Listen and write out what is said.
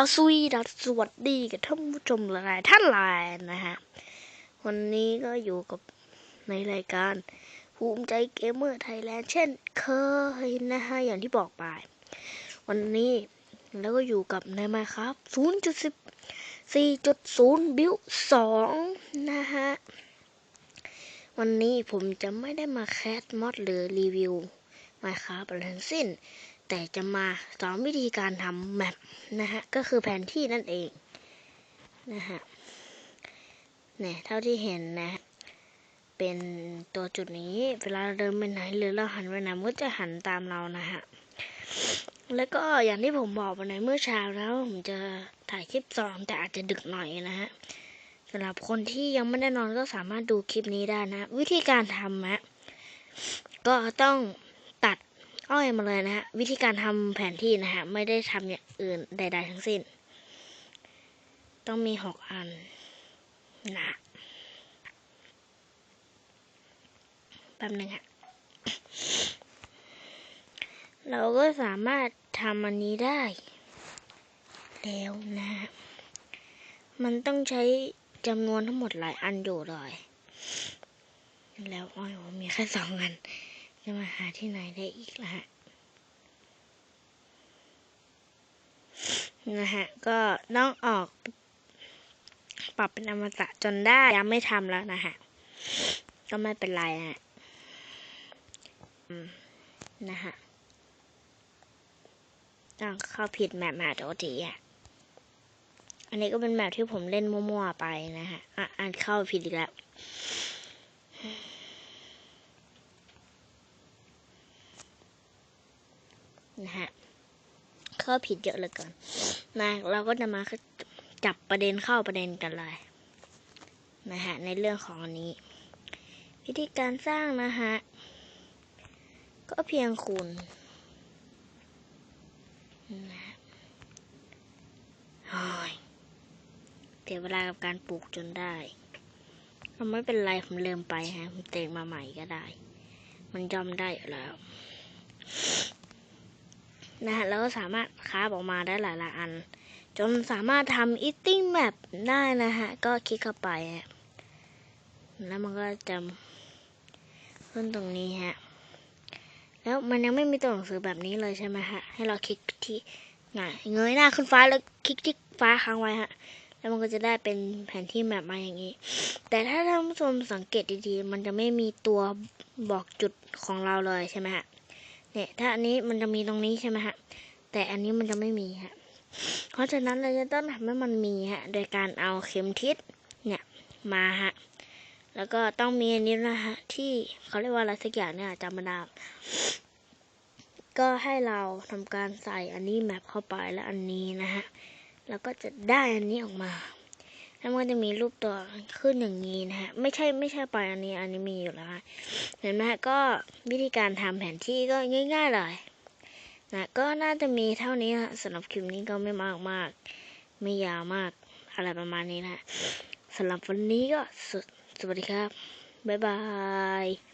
าวสวีดัสสวัสดีกับท่านผู้ชมหลายท่านหลายนะฮะ วันนี้ก็อยู่กับในรายการ ภูมิใจเกมเมอร์ไทยแลนด์เช่นเคยนะฮะ อย่างที่บอกไป วันนี้แล้วก็อยู่กับในมาครับ 0.10 4.0 บิล2นะฮะ วันนี้ผมจะไม่ได้มาแคสมอดหรือรีวิวมาครับอะไรทั้งสิ้น แต่จะมาสอนวิธีการทำแมปนะฮะ ก็คือแผนที่นั่นเอง นะฮะเนี่ยเท่าที่เห็นนะ เป็นตัวจุดนี้เวลาเราเดินไปไหนหรือเราหันไปไหนมันก็จะหันตามเรานะฮะ แล้วก็อย่างที่ผมบอกไปในเมื่อเช้าแล้วผมจะถ่ายคลิปสองแต่อาจจะดึกหน่อยนะฮะสำหรับคนที่ยังไม่ได้นอนก็สามารถดูคลิปนี้ได้นะ วิธีการทำนะก็ต้อง อ้อยมาเลยนะฮะวิธีการทำแผนที่นะฮะไม่ได้ทำอย่างอื่นใด ๆ ทั้งสิ้น ต้องมีหกอันนะแป๊บหนึ่งฮะเราก็สามารถทำอันนี้ได้ แล้วนะฮะมันต้องใช้จำนวนทั้งหมดหลายอันอยู่เลย แล้วอ้อยผมมีแค่สองอัน จะมาหาที่ไหนได้อีกล่ะฮะนะฮะ ก็ต้องออก ปรับเป็นอมตะจนได้ ยังไม่ทำแล้วนะฮะ ก็ไม่เป็นไรฮะนะฮะ ต้องเข้าผิดแมปมาโทษทีอะ อันนี้ก็เป็นแมปที่ผมเล่นมั่วๆไปนะฮะ อะ อ่านเข้าผิดอีกแล้ว นะฮะเข้าผิดเยอะเหลยก่อนนะเราก็จะมาจับประเด็นเข้าประเด็นกันเลยนะฮะในเรื่องของอันนี้ วิธีการสร้างนะฮะก็เพียงคูณนะฮะโอ้ยเสียเวลากับการปลูกจนได้ก็ไม่เป็นไรผมลืมไปฮะผมเตะมาใหม่ก็ได้ มันยอมได้อยู่แล้ว นะฮะแล้วก็สามารถคราฟออกมาได้หลายๆอัน จนสามารถทำ eating map ได้นะฮะ ก็คลิกเข้าไป แล้วมันก็จะขึ้นตรงนี้ฮะ แล้วมันยังไม่มีตัวหนังสือแบบนี้เลยใช่ไหมฮะ ให้เราคลิกที่หนเงยหน้าขึ้นฟ้าแล้วคลิกที่ฟ้าค้างไว้ฮะ แล้วมันก็จะได้เป็นแผนที่แมปมาอย่างนี้ แต่ถ้าท่านผู้ชมสังเกตดีๆ มันจะไม่มีตัวบอกจุดของเราเลยใช่ไหมฮะ เนี่ยถ้าอันนี้มันจะมีตรงนี้ใช่ไหมฮะ แต่อันนี้มันจะไม่มีฮะ เพราะฉะนั้นเราจะต้องทำให้มันมีฮะ โดยการเอาเข็มทิศเนี่ยมาฮะ แล้วก็ต้องมีอันนี้นะฮะ ที่เขาเรียกว่าอะไรสักอย่างเนี่ยจำไม่ได้ก็ให้เราทำการใส่อันนี้แมปเข้าไปแล้วอันนี้นะฮะ แล้วก็จะได้อันนี้ออกมา แล้วมันจะมีรูปตัวขึ้นอย่างนี้นะฮะ ไม่ใช่ไม่ใช่ปล่อยอันนี้อันนี้มีอยู่แล้ว เห็นไหมฮะก็วิธีการทำแผนที่ก็ง่าย ๆเลยนะก็น่าจะมีเท่านี้ฮะสำหรับคลิปนี้ก็ไม่มากมาก ไม่ยาวมากอะไรประมาณนี้นะสำหรับวันนี้ก็สสวัสดีครับ บ๊ายบาย